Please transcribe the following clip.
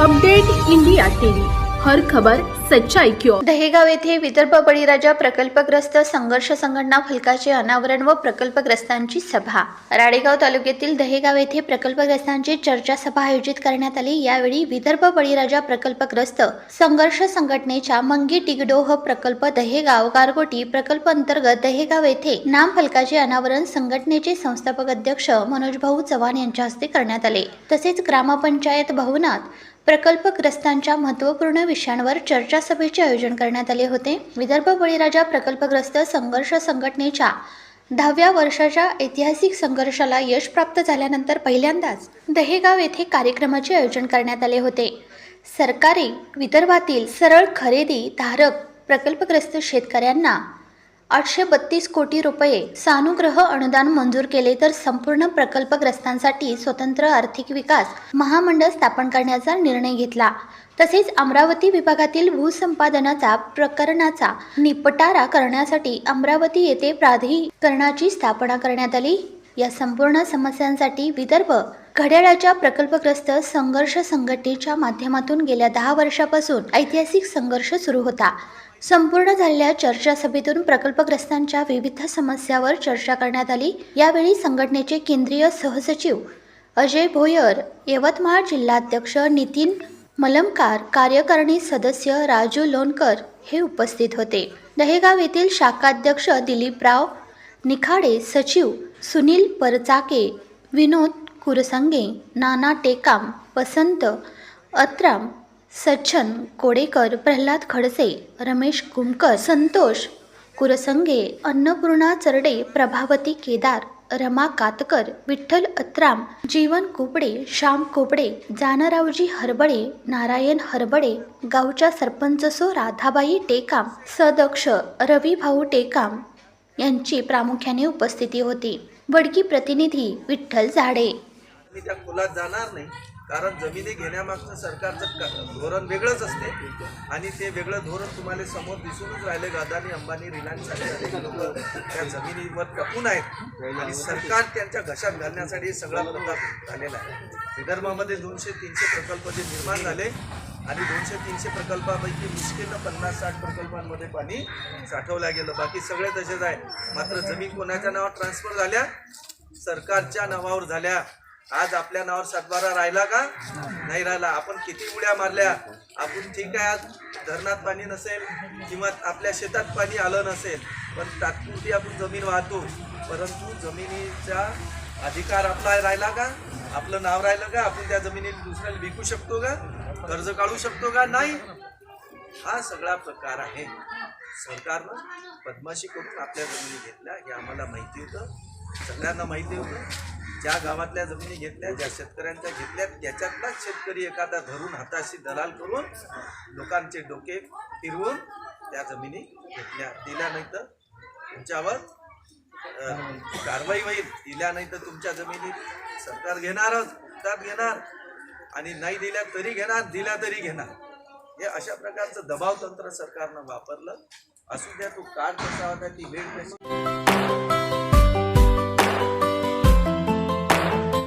Update India TV. हर खबर सच्चाई क्यों दहेगाव येथे विदर्भ बळीराजा प्रकल्पग्रस्त संघर्ष संघटना फलकाचे अनावरण व प्रकल्पग्रस्तांची सभा. राडेगाव तालुक्यातील दहेगाव येथे प्रकल्पग्रस्तांची चर्चा सभा आयोजित करण्यात आली. यावेळी विदर्भ बळीराजा प्रकल्पग्रस्त संघर्ष संघटनेच्या मंगी टिगडोह प्रकल्प दहेगाव गारगोटी प्रकल्प अंतर्गत दहेगाव येथे नाम फलकाचे अनावरण संघटनेचे संस्थापक अध्यक्ष मनोज भाऊ चव्हाण यांच्या हस्ते करण्यात आले. तसेच ग्रामपंचायत भवनात प्रकल्पग्रस्तांच्या महत्त्वपूर्ण विषयांवर चर्चासभेचे आयोजन करण्यात आले होते. विदर्भ बळीराजा प्रकल्पग्रस्त संघर्ष संघटनेच्या दहाव्या वर्षाच्या ऐतिहासिक संघर्षाला यश प्राप्त झाल्यानंतर पहिल्यांदाच दहेगाव येथे कार्यक्रमाचे आयोजन करण्यात आले होते. सरकारी विदर्भातील सरळ खरेदी धारक प्रकल्पग्रस्त शेतकऱ्यांना आठशे बत्तीस कोटी रुपये सानुग्रह अनुदान मंजूर केले तर संपूर्ण प्रकल्पग्रस्तांसाठी स्वतंत्र आर्थिक विकास महामंडळ स्थापन करण्याचा निर्णय घेतला. तसेच अमरावती विभागातील भूसंपादनाचा प्रकरणाचा निपटारा करण्यासाठी अमरावती येथे प्राधिकरणाची स्थापना करण्यात आली. या संपूर्ण समस्यांसाठी विदर्भ घड्याळाच्या प्रकल्पग्रस्त संघर्ष संघटनेच्या माध्यमातून गेल्या दहा वर्षापासून ऐतिहासिक संघर्ष सुरू होता. संपूर्ण झालेल्या चर्चा सभेतून प्रकल्पग्रस्तांच्या विविध समस्यावर चर्चा करण्यात आली. यावेळी संघटनेचे केंद्रीय सहसचिव अजय भोयर यवतमाळ जिल्हाध्यक्ष नितीन मलमकार कार्यकारिणी सदस्य राजू लोणकर हे उपस्थित होते. दहेगाव येथील शाखाध्यक्ष दिलीपराव निखाडे सचिव सुनील परचाके विनोद कुरसंगे नाना टेकाम वसंत अत्राम सच्छन कोडेकर प्रल्हाद खडसे रमेश कुमकर संतोष कुरसंगे अन्नपूर्णा चरडे प्रभावती केदार रमा कातकर विठ्ठल अत्राम जीवन कोपडे श्याम कोपडे जानरावजी हरबडे नारायण हरबडे गावच्या सरपंच सो राधाबाई टेकाम सदक्ष रवी भाऊ टेकाम यांची प्रामुख्याने उपस्थिती होती. वडकी प्रतिनिधी विठ्ठल झाडे. मी त्या खोलात जाणार नाही कारण जमिनी घेण्यामागचं सरकारचं क- धोरण वेगळंच असते. आणि ते वेगळं धोरण तुम्हाला समोर दिसूनच राहिले. गादानी अंबानी रिलायन्स लोक त्या जमिनीवर टपून आहेत. आणि सरकार त्यांच्या घशात घालण्यासाठी सगळा प्रकार झालेला आहे. विदर्भामध्ये दोनशे तीनशे प्रकल्प जे निर्माण झाले आणि दोनशे तीनशे प्रकल्पापैकी मुश्किलनं पन्नास साठ प्रकल्पांमध्ये पाणी साठवलं गेलं. बाकी सगळे तसेच आहे मात्र जमीन कोणाच्या नावावर ट्रान्सफर झाल्या? सरकारच्या नावावर झाल्या. आज आपल्या नावावर सातबारा राहिला का? नाही राहिला. आपण किती उड्या मारल्या? आपण ठीक आहे आज धरणात पाणी नसेल किंवा आपल्या शेतात पाणी आलं नसेल पण तात्पुरती आपण जमीन वाहतो. परंतु जमिनीचा अधिकार आपला राहिला का? आपलं नाव राहिलं का? आपण त्या जमिनीत दुसऱ्याला विकू शकतो का? कर्ज काढू शकतो का? नाही. हा सगळा प्रकार आहे. सरकारनं बदमाशी करून आपल्या जमिनी घेतल्या हे आम्हाला माहिती होतं. सगळ्यांना माहिती होतं. ज्या गावातल्या जमिनी घेतल्या ज्या शेतकऱ्यांच्या घेतल्या त्याच्यातलाच शेतकरी एखादा धरून हाताशी दलाल करून लोकांचे डोके फिरवून त्या जमिनी घेतल्या. दिल्या नाही तर तुमच्यावर कारवाई होईल. दिल्या नाही तर तुमच्या जमिनी सरकार घेणारच हातात घेणार. आणि नाही दिल्या तरी घेणार दिल्या तरी घेणार. हे अशा प्रकारचं दबाव तंत्र सरकारनं वापरलं. असू द्या तो काळ कसा होता ती वेळ कशी